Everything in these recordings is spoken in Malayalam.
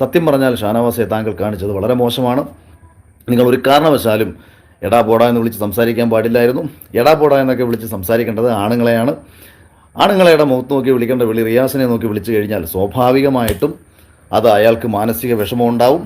സത്യം പറഞ്ഞാൽ ഷാനവാസെ താങ്കൾ കാണിച്ചത് വളരെ മോശമാണ്. നിങ്ങൾ ഒരു കാരണവശാലും എടാ പോടാ എന്ന് വിളിച്ച് സംസാരിക്കാൻ പാടില്ലായിരുന്നു. എടാ പോടാ എന്നൊക്കെ വിളിച്ച് സംസാരിക്കേണ്ടത് ആണുങ്ങളെയാണ്. ആണുങ്ങളെയുടെ മുഖത്ത് നോക്കി വിളിക്കേണ്ട വിളി റിയാസിനെ നോക്കി വിളിച്ചു കഴിഞ്ഞാൽ സ്വാഭാവികമായിട്ടും അത് അയാൾക്ക് മാനസിക വിഷമം ഉണ്ടാവും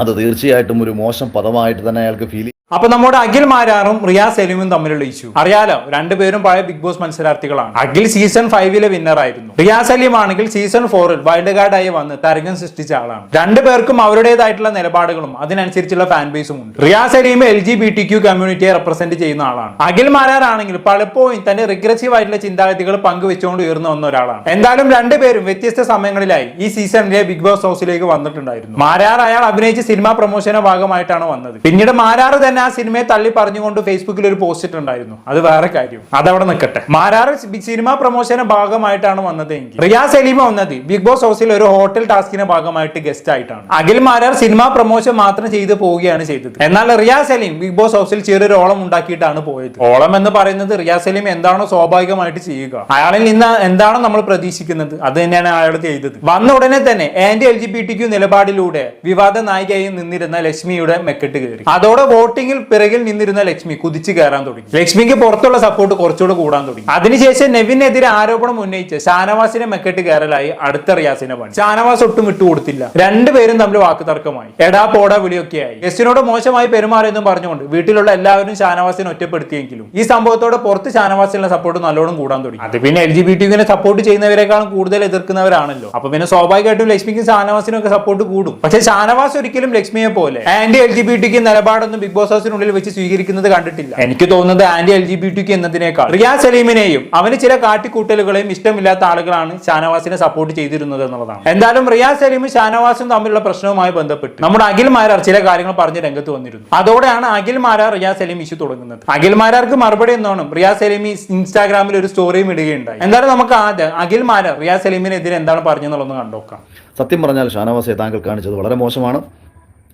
അത് തീർച്ചയായിട്ടും ഒരു മോശം പദമായിട്ട് തന്നെ അയാൾക്ക് ഫീൽ അപ്പൊ നമ്മുടെ അഖിൽ മാരാറും റിയാസ് സലീമും തമ്മിലുള്ള ഇഷ്യൂ അറിയാലോ രണ്ടുപേരും പഴയ ബിഗ് ബോസ് മത്സരാർത്ഥികളാണ്. അഖിൽ സീസൺ ഫൈവിലെ വിന്നർ ആയിരുന്നു. റിയാസ് സലീം ആണെങ്കിൽ സീസൺ ഫോറിൽ വൈൽഡ് കാർഡായി വന്ന് തരംഗം സൃഷ്ടിച്ച ആളാണ്. രണ്ടുപേർക്കും അവരുടേതായിട്ടുള്ള നിലപാടുകളും അതിനനുസരിച്ചുള്ള ഫാൻ ബേസും ഉണ്ട്. Riyas Salim L G B T Q കമ്മ്യൂണിറ്റിയെ represent ചെയ്യുന്ന ആളാണ്. അഖിൽ മാരാറാണെങ്കിൽ പലപ്പോഴും തന്റെ റിഗ്രസീവ് ആയിട്ടുള്ള ചിന്താഗതികൾ പങ്കുവെച്ചുകൊണ്ട് ഉയർന്നു വന്ന ഒരാളാണ്. എന്തായാലും രണ്ടുപേരും വ്യത്യസ്ത സമയങ്ങളിലായി ഈ സീസണിലെ ബിഗ് ബോസ് ഹൗസിലേക്ക് വന്നിട്ടുണ്ടായിരുന്നു. മാരാർ അയാൾ അഭിനയിച്ച സിനിമാ പ്രൊമോഷന്റെ ഭാഗമായിട്ടാണ് വന്നത്. പിന്നീട് മാരാർ തന്നെ ആ സിനിമയെ തള്ളി പറഞ്ഞുകൊണ്ട് ഫേസ്ബുക്കിൽ ഒരു പോസ്റ്റ് ഇട്ടുണ്ടായിരുന്നു അത് വേറെ കാര്യം. അതവിടെ നിൽക്കട്ടെ മാരാർ സിനിമാ പ്രൊമോഷന്റെ ഭാഗമായിട്ടാണ് വന്നത് എങ്കിൽ. റിയാ സലീമ വന്നത് ബിഗ് ബോസ് ഹൗസിൽ ഒരു ഹോട്ടൽ ടാസ്കിന്റെ ഭാഗമായിട്ട് ഗസ്റ്റ് ആയിട്ടാണ്. അഖിൽ മാരാർ സിനിമാ പ്രൊമോഷൻ മാത്രം ചെയ്ത് പോവുകയാണ് ചെയ്തത്. എന്നാൽ റിയാ സലീം ബിഗ് ബോസ് ഹൗസിൽ ചെറിയൊരു ഓളം ഉണ്ടാക്കിയിട്ടാണ് പോയത്. ഓളം എന്ന് പറയുന്നത് റിയാ സലീം എന്താണോ സ്വാഭാവികമായിട്ട് ചെയ്യുക. അയാളിൽ നിന്ന് എന്താണോ നമ്മൾ പ്രതീക്ഷിക്കുന്നത്. അത് തന്നെയാണ് അയാൾ ചെയ്തത്. വന്ന ഉടനെ തന്നെ anti L G B T Q നിലപാടിലൂടെ വിവാദ നായികയായി നിന്നിരുന്ന ലക്ഷ്മിയുടെ മെക്കെട്ട് കയറി. അതോടെ വോട്ടിംഗിൽ പിറകിൽ നിന്നിരുന്ന ലക്ഷ്മി കുതിച്ചു കയറാൻ തുടങ്ങി. ലക്ഷ്മിക്ക് പുറത്തുള്ള സപ്പോർട്ട് കുറച്ചുകൂടെ കൂടാൻ തുടങ്ങി. അതിനുശേഷം നെവിനെതിരെ ആരോപണം ഉന്നയിച്ച് ഷാനവാസിനെ മെക്കെട്ട് കയറലായി അടുത്ത റിയാസിനെ പണി. ഷാനവാസ് ഒട്ടും വിട്ടുകൊടുത്തില്ല രണ്ടുപേരും തമ്മിൽ വാക്ക് തർക്കമായി. എടാ പോടാ വിളിയൊക്കെയായി. ഗസ്റ്റിനോട് മോശമായി പെരുമാറിയെന്നും പറഞ്ഞുകൊണ്ട് വീട്ടിലുള്ള എല്ലാവരും ഷാനവാസിനെ ഒറ്റപ്പെടുത്തിയെങ്കിലും ഈ സംഭവത്തോടെ പുറത്ത് ഷാനവാസിനുള്ള സപ്പോർട്ട് നല്ലോണം കൂടാൻ തുടങ്ങി. അത് പിന്നെ എൽ ജി ബി ടിനെ സപ്പോർട്ട് ചെയ്യുന്നവരെക്കാളും കൂടുതൽ എതിർക്കുന്നവരാണല്ലോ. അപ്പൊ പിന്നെ സ്വാഭാവികമായിട്ടും ലക്ഷ്മിക്കും ഷാനവാസിനും ഒക്കെ സപ്പോർട്ട് കൂടും. പക്ഷെ ഷാനവാസ് ഒരിക്കലും ലക്ഷ്മിയെ പോലെ ആന്റി എൽ ജി ബി ടിക്ക് നിലപാടൊന്നും ബിഗ് ബോസ് ഹൗസിനുള്ളിൽ വെച്ച് സ്വീകരിക്കുന്നത് കണ്ടിട്ടില്ല. എനിക്ക് തോന്നുന്നത് ആന്റി എൽ ജി ബി ടിക്ക് എന്നതിനേക്കാൾ റിയാ സലീമിനെയും അവന് ചില കാട്ടിക്കൂട്ടലുകളെയും ഇഷ്ടമില്ലാത്ത ആളുകളാണ് ഷാനവാസിനെ സപ്പോർട്ട് ചെയ്തിരുന്നത് എന്നുള്ളതാണ്. എന്തായാലും റിയാ സലീമും ഷാനവാസും തമ്മിലുള്ള പ്രശ്നവുമായി ബന്ധപ്പെട്ട് നമ്മുടെ അഖിൽ മാരാർ ചില കാര്യങ്ങൾ പറഞ്ഞ് രംഗത്ത് വന്നിരുന്നു. അതോടെയാണ് അഖിൽ മാരാർ റിയാ സലീം ഇഷ്യൂ തുടങ്ങുന്നത്. അഖിൽ മാരാർക്ക് മറുപടി എന്നോണം റിയാ സലീമി ഇൻസ്റ്റാഗ്രാമിൽ ഒരു സ്റ്റോറിയും ഇടുകയുണ്ടായി. എന്തായാലും നമുക്ക് ആദ്യം അഖിൽ മാരാർ റിയാസ് സലീമിനെതിരെ എന്താണ് പറഞ്ഞെന്നുള്ളതൊന്ന് കണ്ടോക്കാം. സത്യം പറഞ്ഞാൽ ഷാനവാസെ താങ്കൾ കാണിച്ചത് വളരെ മോശമാണ്.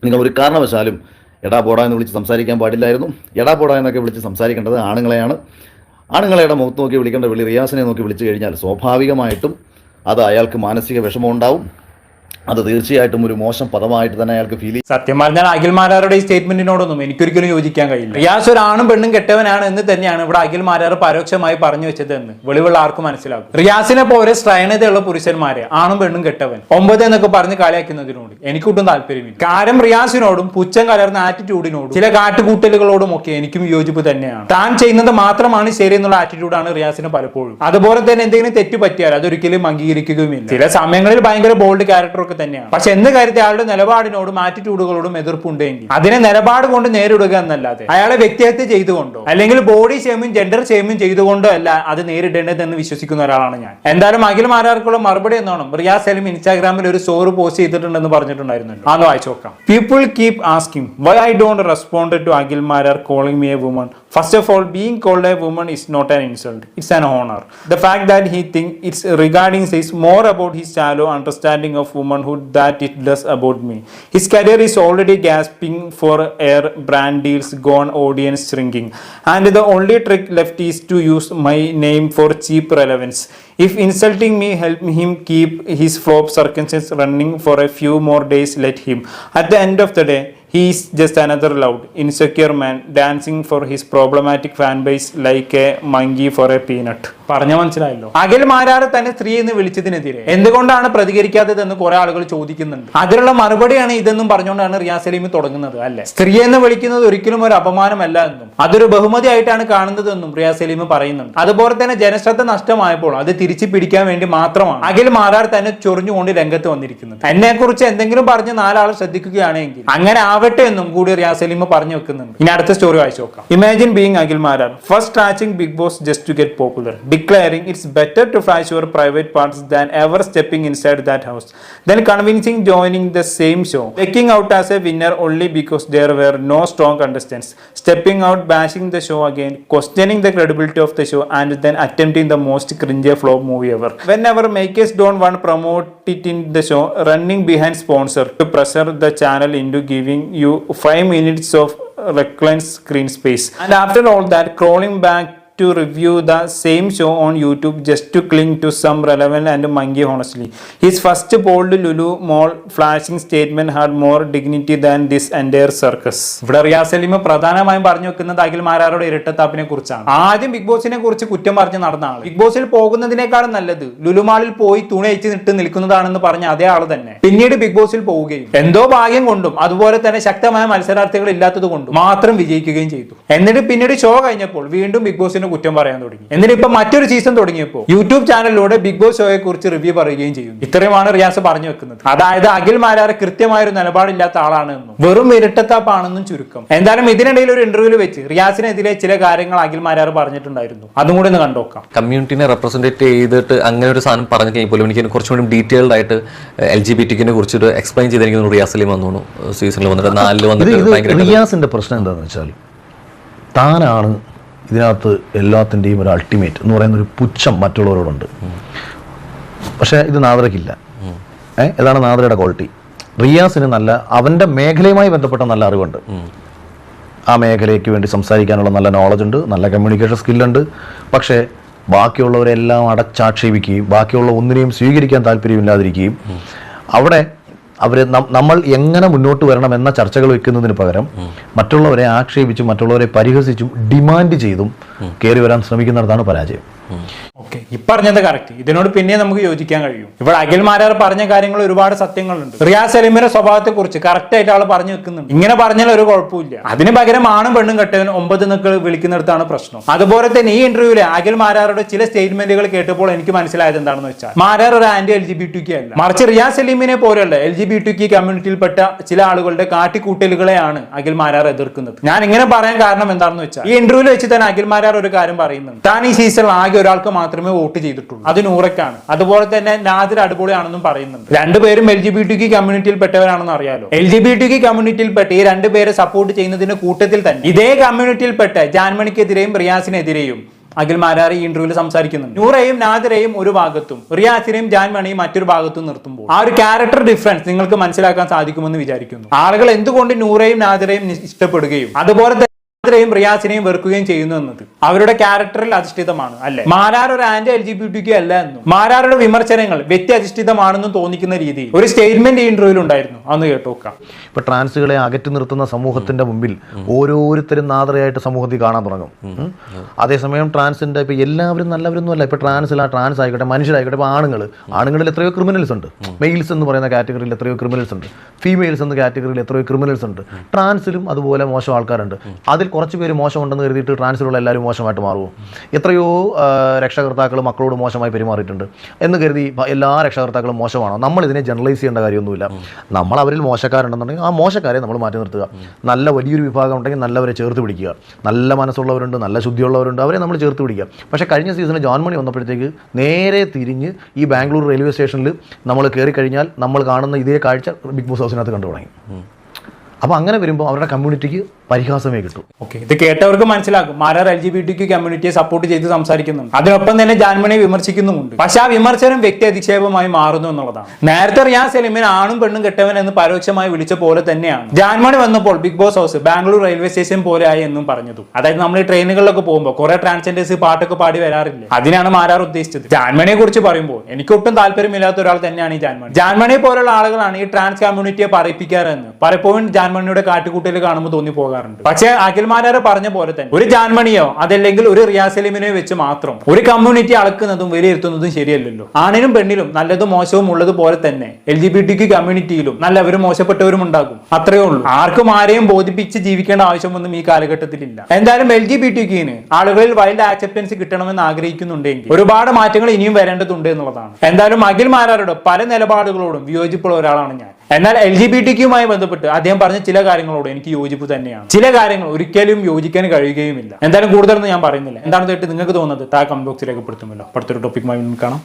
നിങ്ങൾ ഒരു കാരണവശാലും എടാ പോടാ എന്ന് വിളിച്ച് സംസാരിക്കാൻ പാടില്ലായിരുന്നു. എടാ പോടാ എന്നൊക്കെ വിളിച്ച് സംസാരിക്കേണ്ടത് ആണുങ്ങളെയാണ്. ആണുങ്ങളെയുടെ മുഖത്ത് നോക്കി വിളിക്കേണ്ട വിളി റിയാസിനെ നോക്കി വിളിച്ചു കഴിഞ്ഞാൽ സ്വാഭാവികമായിട്ടും അത് അയാൾക്ക് മാനസിക വിഷമം ഉണ്ടാവും അത് തീർച്ചയായിട്ടും ഒരു മോശം പദമായിട്ട് തന്നെ അയാൾക്ക് ഫീൽ ചെയ്യും. സത്യം പറഞ്ഞാൽ അഖിൽമാരാരുടെ ഈ സ്റ്റേറ്റ്മെന്റിനോടൊന്നും എനിക്കൊരിക്കലും യോജിക്കാൻ കഴിയില്ല. റിയാസ് ഒരു ആണും പെണ്ണും കെട്ടവനാണ് എന്ന് തന്നെയാണ് ഇവിടെ അഖിൽമാരാർ പരോക്ഷമായി പറഞ്ഞു വെച്ചത് എന്ന് വെളിവുള്ള ആർക്കും മനസ്സിലാകും. റിയാസിനെ പോലെ സ്ത്രൈണതയുള്ള പുരുഷന്മാരെ ആണും പെണ്ണും കെട്ടവൻ ഒമ്പത് എന്നൊക്കെ പറഞ്ഞ് കളിയാക്കുന്നതിനോട് എനിക്കൊട്ടും താല്പര്യമില്ല. കാര്യം റിയാസിനോടും പുച്ഛം കലർന്ന ആറ്റിറ്റ്യൂഡിനോടും ചില കാട്ടുകൂട്ടലുകളോടും ഒക്കെ എനിക്കും യോജിപ്പ് തന്നെയാണ്. താൻ ചെയ്യുന്നത് മാത്രമാണ് ശരി എന്നുള്ള ആറ്റിറ്റ്യൂഡാണ് റിയാസിന് പലപ്പോഴും. അതുപോലെ തന്നെ എന്തെങ്കിലും തെറ്റ് പറ്റിയാൽ അതൊരിക്കലും അംഗീകരിക്കുകയുമില്ല. ചില സമയങ്ങളിൽ ഭയങ്കര ബോൾഡ് ക്യാരക്ടർ ഒക്കെ തന്നെയാണ്. പക്ഷെ എന്ത് കാര്യത്തിൽ അയാളുടെ നിലപാടിനോടും ആറ്റിറ്റ്യൂഡുകളോടും എതിർപ്പുണ്ടെങ്കിൽ അതിനെ നിലപാട് കൊണ്ട് നേരിടുക എന്നല്ലാതെ അയാളെ വ്യക്തിഹത്യ ചെയ്തുകൊണ്ടോ അല്ലെങ്കിൽ ബോഡി ഷെയിമും ജെൻഡർ ഷെയിമും ചെയ്തുകൊണ്ടോ അല്ല അത് നേരിടേണ്ടതെന്ന് വിശ്വസിക്കുന്ന ഒരാളാണ് ഞാൻ. എന്തായാലും അഖിൽ മാരാർക്കുള്ള മറുപടി എന്നോണം റിയാസ് സലീം ഇൻസ്റ്റാഗ്രാമിൽ ഒരു സ്റ്റോറി പോസ്റ്റ് ചെയ്തിട്ടുണ്ടെന്ന് പറഞ്ഞിട്ടുണ്ടായിരുന്നു അന്ന് വായിച്ചു നോക്കാം. People keep asking why I don't respond to Akhil Marar calling me a woman First of all, being called a woman is not an insult, it's an honor. The fact that he thinks it's regarding says more about his shallow understanding of womanhood that it does about me. His career is already gasping for air, brand deals gone, audience shrinking. And the only trick left is to use my name for cheap relevance. If insulting me help him keep his flop circumstances running for a few more days, let him. At the end of the day, he is just another loud, insecure man dancing for his problematic fan base like a monkey for a peanut. പറഞ്ഞ മനസ്സിലായല്ലോ. അഖിൽ മാരാറ് തന്നെ സ്ത്രീ എന്ന് വിളിച്ചതിനെതിരെ. എന്തുകൊണ്ടാണ് പ്രതികരിക്കാത്തതെന്ന് കുറെ ആളുകൾ ചോദിക്കുന്നുണ്ട്. അതിലുള്ള മറുപടിയാണ് ഇതെന്നും പറഞ്ഞുകൊണ്ടാണ് റിയാസ് സലീം തുടങ്ങുന്നത് അല്ലെ? സ്ത്രീ എന്ന് വിളിക്കുന്നത് ഒരിക്കലും ഒരു അപമാനമല്ല എന്നും. അതൊരു ബഹുമതി ആയിട്ടാണ് കാണുന്നതെന്നും റിയാസ് സലീം പറയുന്നുണ്ട്. അതുപോലെ തന്നെ ജനശ്രദ്ധ നഷ്ടമായപ്പോൾ അത് തിരിച്ചു പിടിക്കാൻ വേണ്ടി മാത്രമാണ് അഖിൽ മാരാർ തന്നെ ചൊറിഞ്ഞുകൊണ്ട് രംഗത്ത് വന്നിരിക്കുന്നത്. എന്നെ കുറിച്ച് എന്തെങ്കിലും പറഞ്ഞ് നാലാൾ ശ്രദ്ധിക്കുകയാണെങ്കിൽ അങ്ങനെ ആവട്ടെ എന്നും കൂടി റിയാസ് സലീം പറഞ്ഞു വെക്കുന്നുണ്ട്. ഇനി അടുത്ത സ്റ്റോറി വായിച്ചു നോക്കാം. Imagine being Akhil Marar. First Bigg Boss just to get popular declaring it's better to flash your private parts than ever stepping inside that house, then convincing joining the same show, taking out as a winner only because there were no strong contestants, stepping out, bashing the show again, questioning the credibility of the show, and then attempting the most cringe flop movie ever. Whenever makers don't want promote it in the show, running behind sponsor to pressure the channel into giving you five minutes of reclined screen space, and after all that, crawling back to review the same show on YouTube just to cling to some relevant and monkey honestly. His first bold Lulu Mall flashing statement had more dignity than this entire circus. ഇവിടെ റിയാസ് അലീമ പ്രധാനമായും പറഞ്ഞു വെക്കുന്നത് അഖിൽ മാരാറുടെ ഇരട്ടത്താപ്പിനെ കുറിച്ചാണ് ആദ്യം ബിഗ് ബോസിനെ കുറിച്ച് കുറ്റം പറഞ്ഞ് നടന്ന ആൾ ബിഗ് ബോസിൽ പോകുന്നതിനേക്കാളും നല്ലത് ലുലുമാളിൽ പോയി തുണി അയച്ച് നിട്ട് നിൽക്കുന്നതാണെന്ന് പറഞ്ഞ അതേ ആൾ തന്നെ പിന്നീട് ബിഗ് ബോസിൽ പോവുകയും എന്തോ ഭാഗ്യം കൊണ്ടും അതുപോലെ തന്നെ ശക്തമായ മത്സരാർത്ഥികൾ ഇല്ലാത്തത് കൊണ്ടും മാത്രം വിജയിക്കുകയും ചെയ്തു എന്നിട്ട് പിന്നീട് ഷോ കഴിഞ്ഞപ്പോൾ വീണ്ടും ബിഗ് ബോസിനെ കുറ്റം പറയാൻ തുടങ്ങി. എന്നിട്ട് ഇപ്പൊ മറ്റൊരു സീസൺ തുടങ്ങിയപ്പോൾ യൂട്യൂബ് ചാനലിലൂടെ ബിഗ് ബോസ് ഷോയെ കുറിച്ച് റിവ്യൂ പറയുകയും ചെയ്യുന്നു. ഇത്രയുമാണ് റിയാസ് പറഞ്ഞു വെക്കുന്നത്. അതായത് അഖിൽ മാരാർ കൃത്യമായ ഒരു നിലപാടില്ലാത്ത ആളാണ് എന്നും വെറും ഇരട്ടത്താപ്പാണെന്നും ചുരുക്കം. എന്തായാലും ഇതിനിടയിൽ ഒരു ഇന്റർവ്യൂവിൽ വെച്ച് റിയാസിനെതിരെ ചില കാര്യങ്ങൾ അഖിൽ മാരാർ പറഞ്ഞിട്ടുണ്ടായിരുന്നു. അതും കൂടി ഒന്ന് കണ്ടോക്കാം കമ്മ്യൂണിറ്റിനെ റെപ്രസെന്റേറ്റ് ചെയ്തിട്ട് അങ്ങനെ ഒരു സാധനം പറഞ്ഞു കഴിഞ്ഞപ്പോൾ എനിക്ക് കുറച്ചുകൂടി ഡീറ്റെയിൽഡ് ആയിട്ട് എൽ ജി ബി ടിക്കിനെ കുറിച്ചിട്ട് എക്സ്പ്ലെയിൻ ചെയ്ത് എനിക്ക് തോന്നുന്നു വന്നു സീസണിൽ വന്നിട്ട് നാലിൽ ഇത് വന്നിട്ട് റിയാസിന്റെ പ്രശ്നം എന്താണെന്ന് വെച്ചാൽ താനാണ് ഇതിനകത്ത് എല്ലാത്തിന്റെയും ഒരു അൾട്ടിമേറ്റ് എന്ന് പറയുന്ന ഒരു പുച്ഛം മറ്റുള്ളവരോടുണ്ട്. പക്ഷേ ഇത് നാദരക്കില്ല ഏ ഇതാണ് നാദ്രയുടെ ക്വാളിറ്റി റിയാസിന് നല്ല അവന്റെ മേഖലയുമായി ബന്ധപ്പെട്ട നല്ല അറിവുണ്ട്. ആ മേഖലയ്ക്ക് വേണ്ടി സംസാരിക്കാനുള്ള നല്ല നോളജ് ഉണ്ട് നല്ല കമ്മ്യൂണിക്കേഷൻ സ്കില്ലുണ്ട് പക്ഷേ ബാക്കിയുള്ളവരെല്ലാം അടച്ചാക്ഷേപിക്കുകയും ബാക്കിയുള്ള ഒന്നിനെയും സ്വീകരിക്കാൻ താല്പര്യമില്ലാതിരിക്കുകയും അവിടെ അവർ നമ്മൾ എങ്ങനെ മുന്നോട്ട് വരണം എന്ന ചർച്ചകൾ വെക്കുന്നതിന് പകരം മറ്റുള്ളവരെ ആക്ഷേപിച്ചും മറ്റുള്ളവരെ പരിഹസിച്ചും ഡിമാൻഡ് ചെയ്തും കയറി വരാൻ ശ്രമിക്കുന്നിടത്താണ് പരാജയം. ഓക്കെ ഈ പറഞ്ഞത് കറക്റ്റ് ഇതിനോട് പിന്നെ നമുക്ക് യോജിക്കാൻ കഴിയും. ഇവിടെ അഖിൽ മാരാർ പറഞ്ഞ കാര്യങ്ങൾ ഒരുപാട് സത്യങ്ങളുണ്ട്. റിയാസ് സലീമിന്റെ സ്വഭാവത്തെ കുറിച്ച് കറക്റ്റ് ആയിട്ട് ആൾ പറഞ്ഞു വെക്കുന്നുണ്ട്. ഇങ്ങനെ പറഞ്ഞാൽ ഒരു കുഴപ്പമില്ല. അതിന് പകരം ആണും പെണ്ണും കെട്ടവൻ ഒമ്പത് നിക്കൾ വിളിക്കുന്നിടത്താണ് പ്രശ്നം. അതുപോലെ തന്നെ ഈ ഇന്റർവ്യൂൽ അഖിൽ മാരാറുടെ ചില സ്റ്റേറ്റ്മെന്റുകൾ കേട്ടപ്പോൾ എനിക്ക് മനസ്സിലായത് എന്താണെന്ന് വെച്ചാൽ മാരാർ ഒരു anti L G B T അല്ല. മറിച്ച് റിയാസ് സലീമിനെ പോലെയുള്ള എൽ ജി ബി ടു കമ്മ്യൂണിറ്റിയിൽപ്പെട്ട ചില ആളുകളുടെ കാട്ടിക്കൂട്ടലുകളെയാണ് അഖിൽ മാരാർ എതിർക്കുന്നത്. ഞാൻ ഇങ്ങനെ പറയാൻ കാരണം എന്താണെന്ന് വെച്ചാൽ ഈ ഇന്റർവ്യൂൽ വെച്ച് തന്നെ അഖിൽ മാരാർ ഒരു കാര്യം പറയുന്നുണ്ട്. താൻ ഈ സീസണിൽ ആകെ ഒരാൾക്ക് മാത്രമേ വോട്ട് ചെയ്തിട്ടുള്ളൂ. അത് നൂറയ്ക്കാണ്. അതുപോലെ തന്നെ നാദിർ അടിപൊളിയാണെന്നും പറയുന്നുണ്ട്. രണ്ടുപേരും എൽ ജി ബി ടി കമ്മ്യൂണിറ്റിയിൽ പെട്ടവരാണെന്ന് അറിയാലോ. എൽ ജി ബി ടി കമ്മ്യൂണിറ്റിയിൽപ്പെട്ട ഈ രണ്ടുപേരെ സപ്പോർട്ട് ചെയ്യുന്നതിന്റെ കൂട്ടത്തിൽ തന്നെ ഇതേ കമ്മ്യൂണിറ്റിയിൽപ്പെട്ട ജാൻമണിക്കെതിരെയും റിയാസിനെതിരെയും അഖിൽ മാരാറി ഇന്റർവ്യൂവിൽ സംസാരിക്കുന്നുണ്ട്. നൂറയും നാദിറയും ഒരു ഭാഗത്തും റിയാസിനെയും ജാൻമണിയും മറ്റൊരു ഭാഗത്തും നിർത്തുമ്പോൾ ആ ഒരു ക്യാരക്ടർ ഡിഫറൻസ് നിങ്ങൾക്ക് മനസ്സിലാക്കാൻ സാധിക്കുമെന്ന് വിചാരിക്കുന്നു. ആളുകൾ എന്തുകൊണ്ട് നൂറയും നാദിറയും ഇഷ്ടപ്പെടുകയും അതുപോലെ തന്നെ യും റിയാസിനെയും വെറുക്കുകയും ചെയ്യുന്നു എന്നത്. അവരുടെ ക്യാരക്ടറിൽ അധിഷ്ഠിതമാണ് അല്ലെ? മാരാർ ഒരു anti L G B T അല്ല എന്നും. മാരാരുടെ വിമർശനങ്ങൾ വ്യക്തി അധിഷ്ഠിതമാണെന്നും തോന്നിക്കുന്ന രീതിയിൽ. ഒരു സ്റ്റേറ്റ്മെന്റ് ഈ ഇന്റർവ്യൂവിൽ ഉണ്ടായിരുന്നു. അന്ന് കേട്ടോക്കാം ഇപ്പൊ ട്രാൻസുകളെ അകറ്റി നിർത്തുന്ന സമൂഹത്തിന്റെ മുമ്പിൽ ഓരോരുത്തരും നാദറയായിട്ട് സമൂഹത്തിൽ കാണാൻ തുടങ്ങും. അതേസമയം ട്രാൻസിന്റെ ഇപ്പൊ എല്ലാവരും നല്ലവരൊന്നും അല്ല. ഇപ്പൊ ട്രാൻസിൽ ആ ട്രാൻസ് ആയിക്കോട്ടെ മനുഷ്യരായിക്കോട്ടെ ഇപ്പൊ ആണുങ്ങൾ. ആണുങ്ങളിൽ എത്രയോ ക്രിമിനൽസ് ഉണ്ട്. മെയിൽസ് എന്ന് പറയുന്ന കാറ്റഗറിയിൽ എത്രയോ ക്രിമിനൽസ് ഉണ്ട്. ഫീമെയിൽസ് എന്ന കാറ്റഗറിയിൽ എത്രയോ ക്രിമിനൽസ് ഉണ്ട്. ട്രാൻസിലും അതുപോലെ മോശം ആൾക്കാരുണ്ട്. അതിൽ കുറച്ച് പേര് മോശമുണ്ടെന്ന് കരുതിയിട്ട് ട്രാൻസിലുള്ള എല്ലാവരും മോശമായിട്ട് മാറുമോ എത്രയോ രക്ഷകർത്താക്കൾ മക്കളോട് മോശമായി പെരുമാറിയിട്ടുണ്ട്. എന്ന് കരുതി എല്ലാ രക്ഷകർത്താക്കളും മോശമാണോ? നമ്മൾ ഇതിനെ ജനറലൈസ് ചെയ്യേണ്ട കാര്യമൊന്നുമില്ല. നമ്മൾ അവരിൽ മോശക്കാരുണ്ടെന്നുണ്ടെങ്കിൽ ആ മോശക്കാരെ നമ്മൾ മാറ്റി നിർത്തുക. നല്ല വലിയൊരു വിഭാഗം ഉണ്ടെങ്കിൽ നല്ലവരെ ചേർത്ത് പിടിക്കുക. നല്ല മനസ്സുള്ളവരുണ്ട് നല്ല ശുദ്ധിയുള്ളവരുണ്ട് അവരെ നമ്മൾ ചേർത്ത് പിടിക്കുക. പക്ഷേ കഴിഞ്ഞ സീസണിൽ ജോൺ മണി വന്നപ്പോഴത്തേക്ക് നേരെ തിരിഞ്ഞ് ഈ ബാംഗ്ലൂർ റെയിൽവേ സ്റ്റേഷനിൽ നമ്മൾ കയറി കഴിഞ്ഞാൽ നമ്മൾ കാണുന്ന ഇതേ കാഴ്ച ബിഗ് ബോസ് ഹൗസിനകത്ത് കണ്ടു തുടങ്ങി. അപ്പോൾ അങ്ങനെ വരുമ്പോൾ അവരുടെ കമ്മ്യൂണിറ്റിക്ക് പരിഹാസമേ കിട്ടൂ. ഓക്കെ. ഇത് കേട്ടവർക്ക് മനസ്സിലാക്കും Marar L G B T Q കമ്മ്യൂണിറ്റിയെ support ചെയ്ത് സംസാരിക്കുന്നുണ്ട്. അതിനൊപ്പം തന്നെ ജാൻമണിയെ വിമർശിക്കുന്നുമുണ്ട്. പക്ഷെ ആ വിമർശനം വ്യക്തി അധിക്ഷേപമായി മാറുന്നു എന്നുള്ളതാണ്. നേരത്തെ റിയാസ് സെലിമിനെ ആണും പെണ്ണും കെട്ടവൻ എന്ന് പരോക്ഷമായി വിളിച്ച പോലെ തന്നെയാണ്. ജാൻമണി വന്നപ്പോൾ Bigg Boss house Bangalore railway station പോലെ ആയി എന്നും പറഞ്ഞതും. അതായത് നമ്മൾ ഈ ട്രെയിനുകളിലൊക്കെ പോകുമ്പോൾ കുറെ ട്രാൻസ്ജെൻഡേഴ്സ് പാട്ടൊക്കെ പാടി വരാറില്ല? അതിനാണ് മാരാർ ഉദ്ദേശിച്ചത്. ജാൻമണിയെ കുറിച്ച് പറയുമ്പോൾ എനിക്കൊട്ടും താല്പര്യമില്ലാത്ത ഒരാൾ തന്നെയാണ് ഈ ജാൻമണി. ജാൻമണിയെ പോലുള്ള ആളുകളാണ് ഈ ട്രാൻസ് കമ്മ്യൂണിറ്റിയെ പറയിപ്പിക്കാറെന്ന് പലപ്പോഴും ജാൻമണിയുടെ കാട്ടുകൂട്ടയിൽ കാണുമ്പോൾ തോന്നി പോകാറുണ്ട്. പക്ഷേ അഖിൽ മാരാർ പറഞ്ഞ പോലെ തന്നെ ഒരു ജാൻമണിയോ അതല്ലെങ്കിൽ ഒരു റിയാസലിമിനോ വെച്ച് മാത്രം ഒരു കമ്മ്യൂണിറ്റി അളക്കുന്നതും വിലയിരുത്തുന്നതും ശരിയല്ലല്ലോ. ആണിനും പെണ്ണിലും നല്ലതും മോശവും ഉള്ളത് പോലെ തന്നെ എൽ ജി ബി ടി കമ്മ്യൂണിറ്റിയിലും നല്ലവരും മോശപ്പെട്ടവരും ഉണ്ടാകും. അത്രയേ ഉള്ളൂ. ആർക്കും ആരെയും ബോധിപ്പിച്ച് ജീവിക്കേണ്ട ആവശ്യമൊന്നും ഈ കാലഘട്ടത്തിലില്ല. എന്തായാലും എൽ ജി ബി ടി ക്യൂന് ആളുകളിൽ വൈൽഡ് ആക്സെപ്റ്റൻസ് കിട്ടണമെന്ന് ആഗ്രഹിക്കുന്നുണ്ടെങ്കിൽ ഒരുപാട് മാറ്റങ്ങൾ ഇനിയും വരേണ്ടതുണ്ട് എന്നുള്ളതാണ്. എന്തായാലും അഖിൽ മാരാരുടെ പല നിലപാടുകളോടും വിയോജിപ്പുള്ള ഒരാളാണ് ഞാൻ. എന്നാൽ എൽ ജി ബി ടിക്കുമായി ബന്ധപ്പെട്ട് അദ്ദേഹം പറഞ്ഞ ചില കാര്യങ്ങളോട് എനിക്ക് യോജിപ്പ് തന്നെയാണ്. ചില കാര്യങ്ങൾ ഒരിക്കലും യോജിക്കാൻ കഴിയുകയുമില്ല. എന്തായാലും കൂടുതലൊന്നും ഞാൻ പറയുന്നില്ല. എന്താണ് കേട്ട് നിങ്ങൾക്ക് തോന്നുന്നത്? താ കമന്റ് ബോക്സിൽ രേഖപ്പെടുത്തുമല്ലോ. അടുത്തൊരു ടോപ്പിക്കുമായി കാണാം.